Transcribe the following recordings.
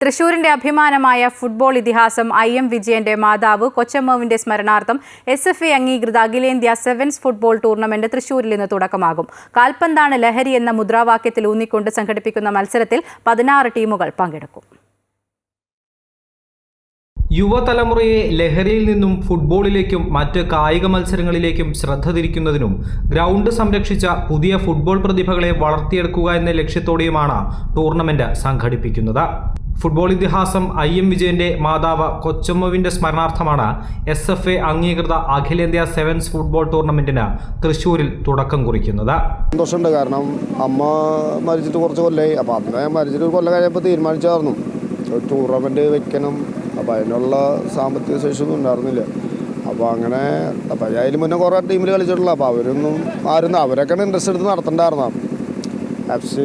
തൃശൂരിന്റെ അഭിമാനമായ ഫുട്ബോൾ ഇതിഹാസം I M വിജയന്റെ മാതാവ് കൊച്ചമ്മവിന്റെ സ്മരണാർത്ഥം എസ് എഫ് എ അംഗീകൃത അഖിലേന്ത്യാ സെവൻസ് ഫുട്ബോൾ ടൂർണമെന്റ് തൃശൂരിൽ ഇന്ന് തുടക്കമാകും. കാൽപന്താണ് ലഹരി എന്ന മുദ്രാവാക്യത്തിൽ ഊന്നിക്കൊണ്ട് സംഘടിപ്പിക്കുന്ന മത്സരത്തിൽ പതിനാറ് ടീമുകൾ പങ്കെടുക്കും. യുവതലമുറയെ ലഹരിയിൽ നിന്നും ഫുട്ബോളിലേക്കും മറ്റ് കായിക മത്സരങ്ങളിലേക്കും ശ്രദ്ധ തിരിക്കുന്നതിനും ഗ്രൗണ്ട് സംരക്ഷിച്ച പുതിയ ഫുട്ബോൾ പ്രതിഭകളെ വളർത്തിയെടുക്കുക എന്ന ലക്ഷ്യത്തോടെയുമാണ് ടൂർണമെന്റ് സംഘടിപ്പിക്കുന്നത്. ഫുട്ബോൾ ഇതിഹാസം ഐ എം വിജയന്റെ മാതാവ് കൊച്ചമ്മുവിന്റെ സ്മരണാർത്ഥമാണ് എസ് എഫ് എ അംഗീകൃത അഖിലേന്ത്യാ സെവൻസ് ഫുട്ബോൾ ടൂർണമെന്റിന് തൃശൂരിൽ തുടക്കം കുറിക്കുന്നത്. സന്തോഷമുണ്ട്. കാരണം അമ്മ മരിച്ചിട്ട് കുറച്ച് കൊല്ലമായി അപ്പോൾ അമ്മ മരിച്ചിട്ട് ഒരു കൊല്ലം കഴിഞ്ഞപ്പോൾ തീരുമാനിച്ചായിരുന്നു ഒരു ടൂർണമെന്റ് വെക്കണം. അപ്പോൾ അതിനുള്ള സാമ്പത്തിക ശേഷിയൊന്നും ഉണ്ടായിരുന്നില്ല. അപ്പോൾ അങ്ങനെ അപ്പോൾ അതിന് മുന്നേ കുറേ ടീമിൽ കളിച്ചിട്ടുള്ള. അപ്പോൾ അവരൊന്നും ആരും അവരൊക്കെയാണ് ഇൻട്രസ്റ്റ് എടുത്ത് നടത്തണ്ടായിരുന്ന എഫ് സി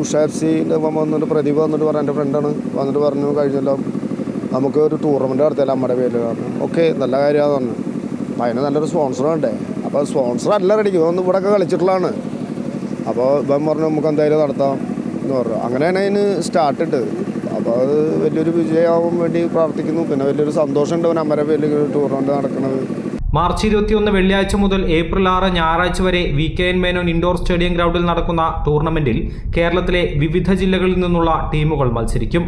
ഉഷ സി വന്നിട്ട് പ്രദീപ് വന്നിട്ട് പറഞ്ഞു എന്റെ ഫ്രണ്ടാണ് വന്നിട്ട് പറഞ്ഞു കഴിഞ്ഞല്ലോ. നമുക്ക് ഒരു ടൂർണമെന്റ് നടത്തിയാലോ അമ്മയുടെ പേരിൽ പറഞ്ഞു. ഓക്കെ നല്ല കാര്യമാണ് പറഞ്ഞു. അപ്പോൾ അതിന് നല്ലൊരു സ്പോൺസർ വേണ്ടേ? അപ്പോൾ സ്പോൺസർ അല്ല റെഡി ഒന്ന് ഇവിടെയൊക്കെ കളിച്ചിട്ടുള്ളതാണ്. അപ്പോൾ ഇവൻ പറഞ്ഞു നമുക്ക് എന്തായാലും നടത്താം എന്ന് പറഞ്ഞു. അങ്ങനെയാണ് അതിന് സ്റ്റാർട്ട് ഇട്ടത്. അപ്പോൾ അത് വലിയൊരു വിജയമാവാൻ വേണ്ടി പ്രാർത്ഥിക്കുന്നു. പിന്നെ വലിയൊരു സന്തോഷമുണ്ട് അവൻ അമ്മയുടെ പേരിൽ ടൂർണമെന്റ് നടക്കുന്നത് മാർച്ച് ഇരുപത്തിയൊന്ന് വെള്ളിയാഴ്ച മുതൽ ഏപ്രിൽ ആറ് ഞായറാഴ്ച വരെ V K N Menon indoor stadium ഗ്രൗണ്ടിൽ നടക്കുന്ന ടൂർണമെന്റിൽ കേരളത്തിലെ വിവിധ ജില്ലകളിൽ നിന്നുള്ള ടീമുകൾ മത്സരിക്കും.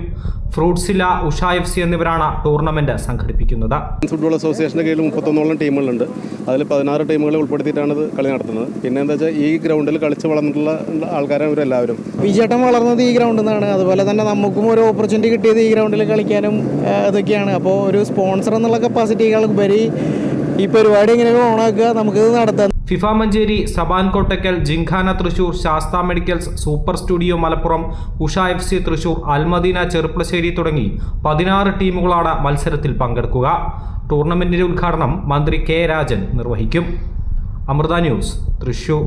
ഫ്രൂട്ട്സില ഉഷ എഫ് സി എന്നിവരാണ് ടൂർണമെന്റ് സംഘടിപ്പിക്കുന്നത്. ഫുട്ബോൾ അസോസിയേഷന്റെ കീഴിൽ മുപ്പത്തൊന്നോളം ടീമുകളുണ്ട്. അതിൽ പതിനാറ് ടീമുകളെ ഉൾപ്പെടുത്തിയിട്ടാണ് ഇത് കളി നടത്തുന്നത്. പിന്നെ എന്താ വെച്ചാൽ ഈ ഗ്രൗണ്ടിൽ കളിച്ച് വളർന്നിട്ടുള്ള ആൾക്കാരാണ് ഇവരെല്ലാവരും. വിജയേട്ടൻ വളർന്നത് ഈ ഗ്രൗണ്ടിൽ നിന്നാണ്. അതുപോലെ തന്നെ നമുക്കും ഒരു ഓപ്പർച്യൂണിറ്റി കിട്ടിയത് ഈ ഗ്രൗണ്ടിൽ കളിക്കാനും ഇതൊക്കെയാണ്. അപ്പോൾ ഒരു സ്പോൺസർ എന്നുള്ള കപ്പാസിറ്റികൾ ഉപരി ഈ പരിപാടി ഇങ്ങനെ ഓണാക്കുക? നമുക്കിത് നടത്താം. FIFA Manjeri Saban Kottakkal gymkhana Thrissur Sastha medicals super studio Malappuram Usha F C Thrissur Almadeena Cherpulassery തുടങ്ങി പതിനാറ് ടീമുകളാണ് മത്സരത്തിൽ പങ്കെടുക്കുക. ടൂർണമെന്റിന്റെ ഉദ്ഘാടനം മന്ത്രി കെ രാജൻ നിർവഹിക്കും. അമൃത ന്യൂസ് തൃശൂർ.